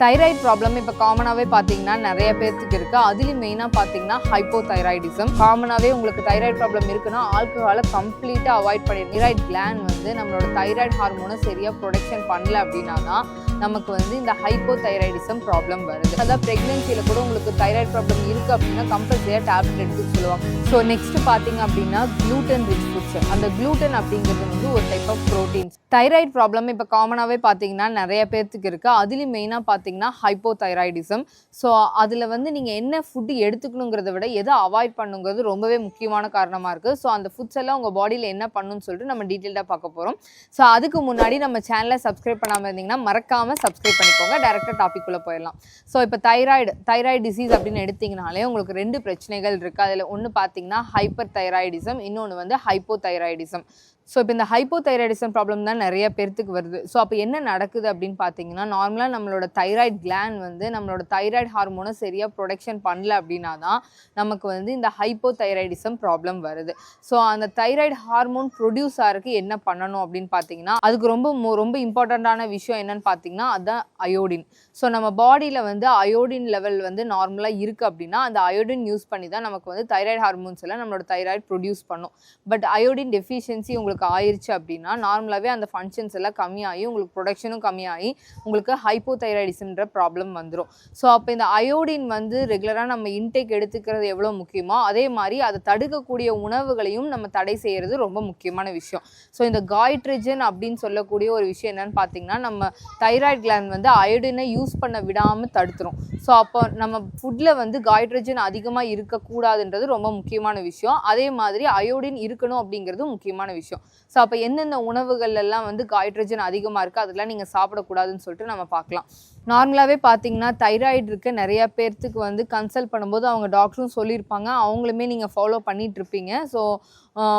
Thyroid problem இப்போ காமனாகவே பார்த்தீங்கன்னா நிறைய பேர்த்துக்கு இருக்குது அதுலேயும் மெயினாக பார்த்தீங்கன்னா ஹைப்போ தைராய்டிசம் காமனாகவே உங்களுக்கு தைராய்டு ப்ராப்ளம் இருக்குன்னா ஆல்கஹாலை கம்ப்ளீட்டாக அவாய்ட் பண்ணிடு தைராய்டு கிளான் வந்து நம்மளோட தைராய்டு ஹார்மோனை சரியாக ப்ரொடக்ஷன் பண்ணல அப்படின்னா தான் நமக்கு வந்து இந்த ஹைப்போ தைராய்டிசம் ப்ராப்ளம் வருது. அதான் ப்ரெக்னென்சியில் கூட உங்களுக்கு தைராய்டு ப்ராப்ளம் இருக்குது அப்படின்னா கம்பல்சரியாக டேப்லெட் எடுத்து சொல்லுவாங்க. ஸோ நெக்ஸ்ட் பார்த்தீங்க அப்படின்னா க்ளூட்டன் ரிச் ஃபுட்ஸ் அந்த க்ளூட்டன் அப்படிங்கிறது வந்து ஒரு type of proteins thyroid problem இப்போ காமனாகவே பார்த்தீங்கன்னா நிறைய பேர்த்துக்கு இருக்குது அதுலேயும் மெயினாக பார்த்தீங்கன்னா ஹைப்போ தைராய்டிசம் ஸோ அதில் வந்து நீங்கள் என்ன ஃபுட்டு எடுத்துக்கணுங்கிறத விட எதை அவாய்ட் பண்ணுங்கிறது ரொம்பவே முக்கியமான காரணமாக இருக்குது ஸோ அந்த ஃபுட்ஸ் எல்லாம் உங்கள் பாடியில் என்ன பண்ணுன்னு சொல்லிட்டு நம்ம டீட்டெயில்டாக பார்க்க போகிறோம் ஸோ அதுக்கு முன்னாடி நம்ம சேனலை சப்ஸ்கிரைப் பண்ணாமல் இருந்தீங்கன்னா மறக்காமல் சப்ஸ்கிரைப் பண்ணிக்கோங்க. டேரெக்டாக டாபிக் போயிடலாம். ஸோ இப்போ தைராய்டு தைராய்டு டிசீஸ் அப்படின்னு எடுத்தீங்கனாலே உங்களுக்கு ரெண்டு பிரச்சனைகள் இருக்குது அதில் ஒன்று பார்த்தீங்கன்னா ஹைப்பர் தைராய்டிசம் இன்னொன்று வந்து ஹைப்போ தைராய்டிசம் ஸோ இப்போ இந்த ஹைப்போதைராய்டிசம் ப்ராப்ளம் தான் நிறைய பேர்த்துக்கு வருது. ஸோ அப்போ என்ன நடக்குது அப்படின்னு பார்த்தீங்கன்னா நார்மலாக நம்மளோட தைராய்டு கிளாண்ட் வந்து நம்மளோட தைராய்டு ஹார்மோனை சரியாக ப்ரொடக்ஷன் பண்ணல அப்படின்னா தான் நமக்கு வந்து இந்த ஹைப்போதைராய்டிசம் ப்ராப்ளம் வருது. ஸோ அந்த தைராய்டு ஹார்மோன் ப்ரொடியூஸ் ஆகிறதுக்கு என்ன பண்ணணும் அப்படின்னு பார்த்தீங்கன்னா அதுக்கு ரொம்ப ரொம்ப இம்பார்ட்டண்ட்டான விஷயம் என்னன்னு பார்த்தீங்கன்னா அதுதான் அயோடின் ஸோ நம்ம பாடியில் வந்து அயோடின் லெவல் வந்து நார்மலாக இருக்குது அப்படின்னா அந்த அயோடின் யூஸ் பண்ணி தான் நமக்கு வந்து தைராய்டு ஹார்மோன்ஸ் எல்லாம் நம்மளோட தைராய்டு ப்ரொடியூஸ் பண்ணும். பட் அயோடின் டெஃபிஷியன்சி உங்களுக்கு ஆயிருச்சு அப்படின்னா நார்மலாகவே அந்த ஃபங்க்ஷன்ஸ் எல்லாம் கம்மியாகி உங்களுக்கு ப்ரொடக்ஷனும் கம்மியாகி உங்களுக்கு ஹைப்போதைராய்டிசம்ன்ற ப்ராப்ளம் வந்துடும் ஸோ அப்போ இந்த அயோடின் வந்து ரெகுலராக நம்ம இன்டேக் எடுத்துக்கிறது எவ்வளோ முக்கியமோ அதே மாதிரி அதை தடுக்கக்கூடிய உணவுகளையும் நம்ம தடை செய்கிறது ரொம்ப முக்கியமான விஷயம். ஸோ இந்த காய்ட்ரிஜன் அப்படின்னு சொல்லக்கூடிய ஒரு விஷயம் என்னன்னு பார்த்தீங்கன்னா நம்ம தைராய்டு கிளாண்ட் வந்து அயோடினை யூஸ் பண்ண விடாமல் தடுத்துரும். ஸோ அப்போ நம்ம ஃபுட்டில் வந்து காய்ட்ரஜன் அதிகமாக இருக்கக்கூடாதுன்றது ரொம்ப முக்கியமான விஷயம். அதே மாதிரி அயோடின் இருக்கணும் அப்படிங்கிறது முக்கியமான விஷயம். ஸோ அப்போ எந்தெந்த உணவுகள் எல்லாம் வந்து காய்ட்ரஜன் அதிகமாக இருக்குது அதெல்லாம் நீங்கள் சாப்பிடக்கூடாதுன்னு சொல்லிட்டு நம்ம பார்க்கலாம். நார்மலாகவே பார்த்தீங்கன்னா தைராய்டு இருக்க. நிறைய பேர்த்துக்கு வந்து கன்சல்ட் பண்ணும்போது அவங்க டாக்டரும் சொல்லியிருப்பாங்க. அவங்களுமே நீங்கள் ஃபாலோ பண்ணிகிட்ருப்பீங்க ஸோ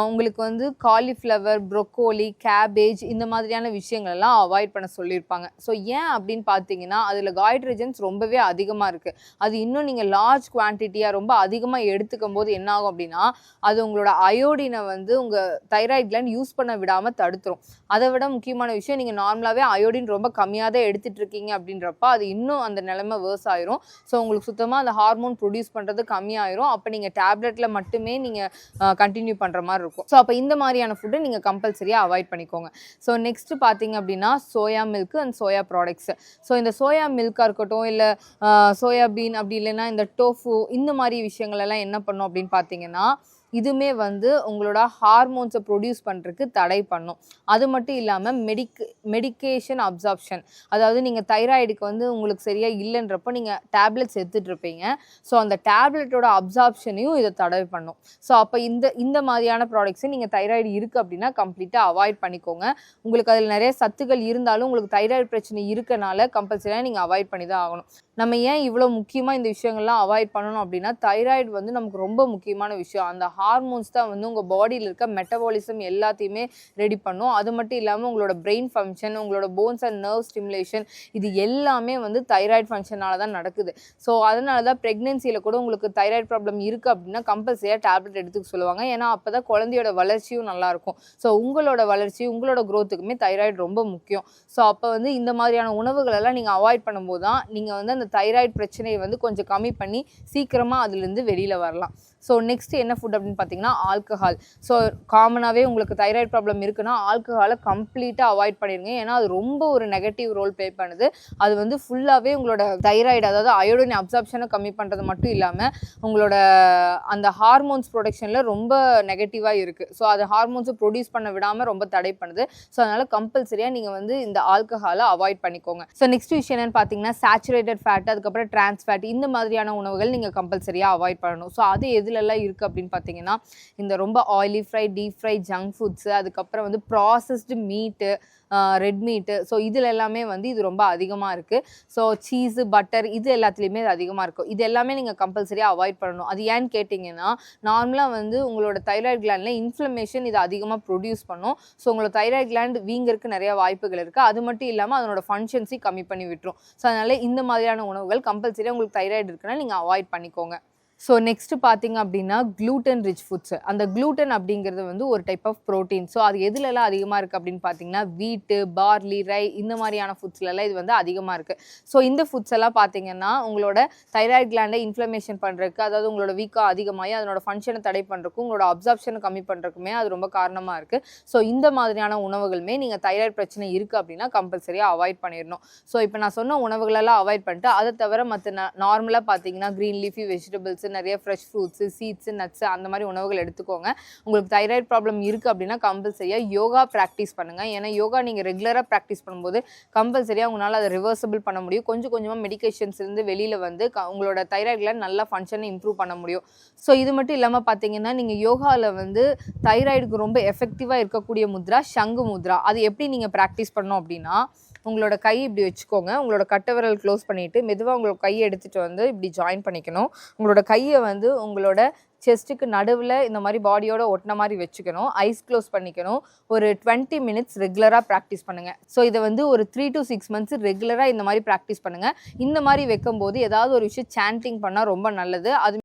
உங்களுக்கு வந்து காலிஃப்ளவர் ப்ரொக்கோலி கேபேஜ் இந்த மாதிரியான விஷயங்கள்லாம் அவாய்ட் பண்ண சொல்லியிருப்பாங்க. ஸோ ஏன் அப்படின்னு பார்த்தீங்கன்னா அதில் காய்ட்ரஜன்ஸ் ரொம்பவே அதிகமாக இருக்குது அது இன்னும் நீங்கள் லார்ஜ் குவான்டிட்டியாக ரொம்ப அதிகமாக எடுத்துக்கும் போது என்ன ஆகும் அப்படின்னா அது உங்களோட அயோடினை வந்து உங்கள் தைராய்டில் யூஸ் பண்ண விடாமல் தடுத்துரும். அதை விட முக்கியமான விஷயம் நீங்கள் நார்மலாகவே அயோடின் ரொம்ப கம்மியாக தான் எடுத்துகிட்டு இருக்கீங்க அப்படின்றப்ப அது இன்னும் அந்த நிலைமை வேர்ஸ் ஆயிரும். ஸோ உங்களுக்கு சுத்தமாக அந்த ஹார்மோன் ப்ரொடியூஸ் பண்ணுறது கம்மியாயிரும். அப்போ நீங்கள் டேப்லெட்டில் மட்டுமே நீங்கள் கண்டினியூ பண்ணுற மாதிரி இருக்கும். ஸோ அப்போ இந்த மாதிரியான ஃபுட்டை நீங்கள் கம்பல்சரியாக அவாய்ட் பண்ணிக்கோங்க. ஸோ நெக்ஸ்ட் பார்த்தீங்க அப்படின்னா soya milk and soya products so இந்த சோயா மில்காக இருக்கட்டும் இல்லை சோயாபீன் அப்படி இல்லைன்னா இந்த டோஃபு இந்த மாதிரி விஷயங்களெல்லாம் என்ன பண்ணும் அப்படின்னு பார்த்தீங்கன்னா இதுவுமே வந்து உங்களோட ஹார்மோன்ஸை ப்ரொடியூஸ் பண்ணுறதுக்கு தடை பண்ணும். அது மட்டும் இல்லாமல் மெடிக் மெடிகேஷன் அப்சார்ப்ஷன் அதாவது நீங்கள் தைராய்டுக்கு வந்து உங்களுக்கு சரியாக இல்லைன்றப்போ நீங்கள் டேப்லெட்ஸ் எடுத்துட்டு இருப்பீங்க ஸோ அந்த டேப்லெட்டோட அப்சார்ப்ஷனையும் இதை தடை பண்ணும். ஸோ அப்போ இந்த இந்த மாதிரியான ப்ராடக்ட்ஸை நீங்கள் தைராய்டு இருக்குது அப்படின்னா கம்ப்ளீட்டாக அவாய்ட் பண்ணிக்கோங்க. உங்களுக்கு அதில் நிறைய சத்துக்கள் இருந்தாலும் உங்களுக்கு தைராய்டு பிரச்சனை இருக்கனால கம்பல்சரியாக நீங்கள் அவாய்ட் பண்ணி தான் ஆகணும். நம்ம ஏன் இவ்வளோ முக்கியமாக இந்த விஷயங்கள்லாம் அவாய்ட் பண்ணணும் அப்படின்னா தைராய்டு வந்து நமக்கு ரொம்ப முக்கியமான விஷயம். அந்த ஹார்மோன்ஸ் தான் வந்து உங்கள் பாடியில் இருக்க மெட்டபாலிசம் எல்லாத்தையுமே ரெடி பண்ணும். அது மட்டும் இல்லாமல் உங்களோட பிரெயின் ஃபங்க்ஷன் உங்களோட போன்ஸ் அண்ட் நர்வ் ஸ்டிமுலேஷன் இது எல்லாமே வந்து தைராய்டு ஃபங்க்ஷனால தான் நடக்குது. ஸோ அதனால தான் ப்ரெக்னென்சியில் கூட உங்களுக்கு தைராய்டு ப்ராப்ளம் இருக்குது அப்படின்னா கம்பல்சரியாக டேப்லெட் எடுத்துக்க சொல்லுவாங்க. ஏன்னா அப்போ தான் குழந்தையோட வளர்ச்சியும் நல்லாயிருக்கும். ஸோ உங்களோட வளர்ச்சி உங்களோட க்ரோத்துக்குமே தைராய்டு ரொம்ப முக்கியம். ஸோ அப்போ வந்து இந்த மாதிரியான உணவுகளெல்லாம் நீங்கள் அவாய்ட் பண்ணும்போது தான் நீங்கள் வந்து அந்த தைராய்டு பிரச்சனையை வந்து கொஞ்சம் கம்மி பண்ணி சீக்கிரமாக அதுலேருந்து வெளியில் வரலாம். ஸோ நெக்ஸ்ட் என்ன ஃபுட் அப்படின்னு பார்த்தீங்கன்னா ஆல்கஹால் ஸோ காமனாகவே உங்களுக்கு தைராய்டு ப்ராப்ளம் இருக்குன்னா ஆல்கஹாலை கம்ப்ளீட்டாக அவாய்ட் பண்ணிடுங்க. ஏன்னா அது ரொம்ப ஒரு நெகட்டிவ் ரோல் ப்ளே பண்ணுது. அது வந்து ஃபுல்லாகவே உங்களோட தைராய்டு அதாவது அயோடின் அப்சார்ப்ஷனை கம்மி பண்ணுறது மட்டும் இல்லாமல் உங்களோட அந்த ஹார்மோன்ஸ் ப்ரொடக்ஷனில் ரொம்ப நெகட்டிவாக இருக்குது ஸோ அது ஹார்மோன்ஸை ப்ரொடியூஸ் பண்ண விடாமல் ரொம்ப தடை பண்ணுது. ஸோ அதனால் கம்பல்சரியாக நீங்கள் வந்து இந்த ஆல்கஹாலை அவாய்ட் பண்ணிக்கோங்க. ஸோ நெக்ஸ்ட் விஷயம் என்னன்னு பார்த்தீங்கன்னா சேச்சுரேட்டட் ஃபேட் அதுக்கப்புறம் ட்ரான்ஸ் ஃபேட் இந்த மாதிரியான உணவுகள் நீங்கள் கம்பல்சரியாக அவாய்ட் பண்ணணும். ஸோ அது எதுலெல்லாம் இருக்குது அப்படின்னு பார்த்தீங்கன்னா இந்த ரொம்ப oily fry deep fry junk foods அதுக்கப்புறம் வந்து ப்ராசஸ்டு மீட்டு ரெட் மீட்டு ஸோ இதில் எல்லாமே வந்து இது ரொம்ப அதிகமாக இருக்குது ஸோ சீஸு பட்டர் இது எல்லாத்துலேயுமே அது அதிகமாக இருக்கும். இது எல்லாமே நீங்கள் கம்பல்சரியாக அவாய்ட் பண்ணணும். அது ஏன்னு கேட்டிங்கன்னா நார்மலாக வந்து உங்களோட தைராய்டு கிளாண்டில் இன்ஃப்ளமேஷன் இது அதிகமாக ப்ரொடியூஸ் பண்ணும். ஸோ உங்களோட தைராய்டு கிளாண்ட் வீங்கருக்கு நிறைய வாய்ப்புகள் இருக்குது அது மட்டும் இல்லாமல் அதனோட ஃபங்க்ஷன்ஸையும் கம்மி பண்ணி விட்டுரும். ஸோ அதனால் இந்த மாதிரியான உணவுகள் கம்பல்சரியாக உங்களுக்கு தைராய்டு இருக்குன்னா நீங்கள் அவாய்ட் பண்ணிக்கோங்க. ஸோ நெக்ஸ்ட் பார்த்தீங்க அப்படின்னா க்ளூட்டன் ரிச் ஃபுட்ஸ் அந்த க்ளூட்டன் அப்படிங்கிறது வந்து ஒரு டைப் ஆஃப் ப்ரோட்டீன் ஸோ அது எதுலலாம் அதிகமாக இருக்குது அப்படின்னு பார்த்தீங்கன்னா வீட்டு பார்லி ரை இந்த மாதிரியான ஃபுட்ஸ்லலாம் இது வந்து அதிகமாக இருக்குது ஸோ இந்த ஃபுட்ஸ் எல்லாம் பார்த்தீங்கன்னா உங்களோட தைராய்டு கிளாண்டை இன்ஃப்ளமேஷன் பண்ணுறதுக்கு அதாவது உங்களோட வீக்கம் அதிகமாகி அதனோட ஃபங்க்ஷனை தடை பண்ணுறதுக்கும் உங்களோட அப்சார்ப்ஷனை கம்மி பண்ணுறக்குமே அது ரொம்ப காரணமாக இருக்குது ஸோ இந்த மாதிரியான உணவுகளுமே நீங்கள் தைராய்டு பிரச்சனை இருக்குது அப்படின்னா கம்பல்சரியாக அவாய்ட் பண்ணிடணும் ஸோ இப்போ நான் சொன்ன உணவுகளெல்லாம் அவாய்ட் பண்ணிட்டு அதை தவிர மற்ற நார்மலாக பார்த்தீங்கன்னா க்ரீன் லீஃபி வெஜிடபிள்ஸ் நிறைய ஃப்ரெஷ் ஃப்ரூட்ஸு சீட்ஸு நட்ஸு அந்த மாதிரி உணவுகள் எடுத்துக்கோங்க. உங்களுக்கு தைராய்டு ப்ராப்ளம் இருக்குது அப்படின்னா கம்பல்சரியாக யோகா ப்ராக்டிஸ் பண்ணுங்கள் ஏன்னா யோகா நீங்கள் ரெகுலராக ப்ராக்டிஸ் பண்ணும்போது கம்பல்சரியாக உங்களால் அதை ரிவர்சபிள் பண்ண முடியும். கொஞ்சம் கொஞ்சமாக மெடிகேஷன்ஸ் இருந்து வெளியில் வந்து க உங்களோட தைராய்டில் நல்லா ஃபங்க்ஷனை இம்ப்ரூவ் பண்ண முடியும். ஸோ இது மட்டும் இல்லாமல் பார்த்தீங்கன்னா நீங்கள் யோகாவில் வந்து தைராய்டுக்கு ரொம்ப எஃபெக்டிவாக இருக்கக்கூடிய முத்ரா சங்கு முத்ரா. அது எப்படி நீங்கள் ப்ராக்டிஸ் பண்ணோம் அப்படின்னா உங்களோட கை இப்படி வச்சுக்கோங்க. உங்களோட கட்டை விரல் க்ளோஸ் பண்ணிவிட்டு மெதுவாக உங்களோட கையை எடுத்துகிட்டு வந்து இப்படி ஜாயின் பண்ணிக்கணும். உங்களோட கை கையை வந்து உங்களோட செஸ்ட்டுக்கு நடுவில் இந்த மாதிரி பாடியோட ஒட்டின மாதிரி வச்சுக்கணும். ஐஸ் க்ளோஸ் பண்ணிக்கணும். ஒரு டுவெண்ட்டி மினிட்ஸ் ரெகுலராக ப்ராக்டிஸ் பண்ணுங்கள் ஸோ இதை வந்து ஒரு த்ரீ டு சிக்ஸ் மந்த்ஸ் ரெகுலராக இந்த மாதிரி ப்ராக்டிஸ் பண்ணுங்கள் இந்த மாதிரி வைக்கும்போது ஏதாவது ஒரு விஷயம் சாண்டிங் பண்ணால் ரொம்ப நல்லது. அது